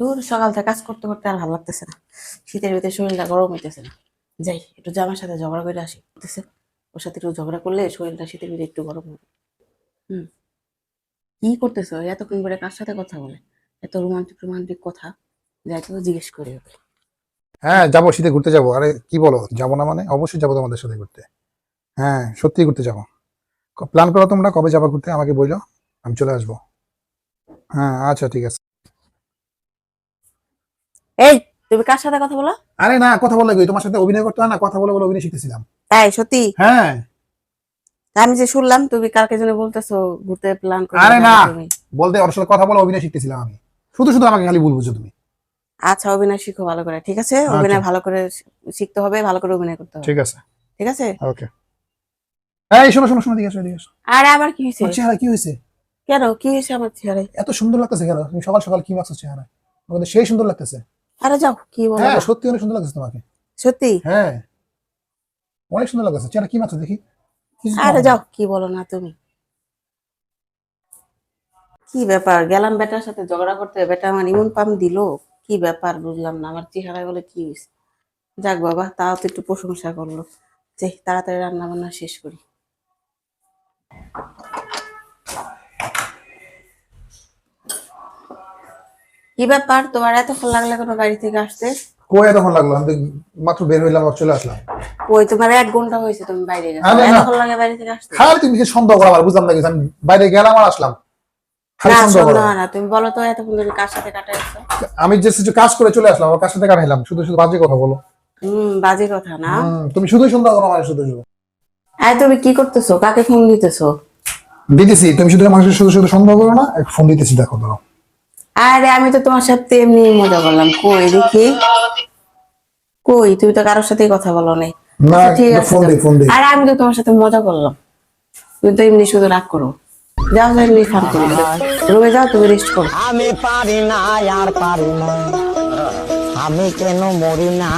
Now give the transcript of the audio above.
দূর সকাল থেকে কাজ করতে করতে আর ভালো লাগতেছে না। শীতের ভিতরে শরীরটা গরম হইতেছে না। যাই, একটু জামার সাথে ঝগড়া করে আসি বুঝতেছে ওর সাথে একটু ঝগড়া করলে শরীরটা শীতের ভিতরে একটু গরম হবে। হুম। কি করতেছো? এতক্ষণ করে কার সাথে কথা বলে? এত রোমান্টিক রোমান্টিক কথা, যাই তো জিজ্ঞেস করি ওকে। হ্যাঁ যাব, শীতে ঘুরতে যাব। আরে, কি বলো? যাব না মানে? অবশ্যই যাব তোমাদের সাথে ঘুরতে। হ্যাঁ সত্যি ঘুরতে যাব। প্ল্যান করো তোমরা কবে যাবা ঘুরতে? আমাকে বলল আমি চলে আসব। হ্যাঁ আচ্ছা ঠিক আছে। এই তুমি কার সাথে কথা বলো? আরে না কথা বলে তোমার সাথে অভিনয় করতে না কথা বলে বলে অভিনয় শিখতেছিলাম। তাই সত্যি? হ্যাঁ। আমি যে শুনলাম তুমি কালকে জন্য বলতেছো ঘুরতে প্ল্যান করে আরে না। বলতে ওর সাথে কথা বলে অভিনয় শিখতেছিলাম আমি। শুধু শুধু আমাকে খালি ভুল বুঝছ তুমি। আচ্ছা অভিনয় শিখো ভালো করে ঠিক আছে? অভিনয় ভালো করে শিখতে হবে ভালো করে অভিনয় করতে হবে। ঠিক আছে। ঠিক আছে? ওকে। এই শোনো শোনো শোনো দিকে আসো এদিকে আসো। আরে আবার কি হয়েছে? তোমার চেহারা কি হয়েছে? কেন? কি হয়েছে আমার চেহারায়? এত সুন্দর লাগতেছে কেন? তুমি সকাল সকাল কি মাখছো চেহারা আমাদের সেই সুন্দর লাগতেছে? আরে যাও কি বলো? হ্যাঁ সত্যি অনেক সুন্দর লাগতেছে তোমাকে। সত্যি? হ্যাঁ। অনেক সুন্দর লাগতেছে চেহারা কি মাখছো দেখি? আরে যাও কি বলো না তুমি? কি ব্যাপার? গেলাম বেটার সাথে ঝগড়া করতে। বেটা আমার ইমন পাম দিল। কি ব্যাপার বুঝলাম না। আমার চেহারায় বলে কি হয়েছে যাক বাবা তাও তো একটু প্রশংসা করল। যে তাড়াতাড়ি রান্না বান্না শেষ করি। কি ব্যাপার? তোমার এতক্ষণ লাগল কোনো বাড়ি থেকে আসতে? কই তখন লাগল? আমি মাত্র বের হইলাম আর চলে আসলাম। ওই তোমার এক ঘণ্টা হয়েছে তুমি বাইরে গেছো। এতক্ষণ লাগে বাড়ি থেকে আসতে? খালি তুমি কি সন্দেহ করো আমার বুঝলাম না আমি বাইরে গেলাম আর আসলাম। এতক্ষণ আমি যে কিছু কাজ করে চলে আসলাম আমার কার সাথে কাটাইলাম? শুধু শুধু বাজে কথা বলো। হম বাজে কথা না? তুমি শুধুই সন্দেহ করো আমার শুধু শুধু। আরে তুমি কি করতেছো? কাকে ফোন দিতেছো? দিতেছি তুমি শুধু মানুষের শুধু শুধু সন্দেহ করো না ফোন দিতেছি দেখো ধরো। আরে আমি তো তোমার সাথে এমনি মজা করলাম। কই দেখি। কই তুমি তো কারোর সাথেই কথা বলো নাই। না আচ্ছা, ঠিক আছে আরে আমি তো তোমার সাথে মজা করলাম। তুমি তো এমনি শুধু রাগ করো। যাও যাও এমনি ফান করো রুমে যাও তুমি রেস্ট করো। আমি পারি না আর পারি না। আমি কেন মরি না?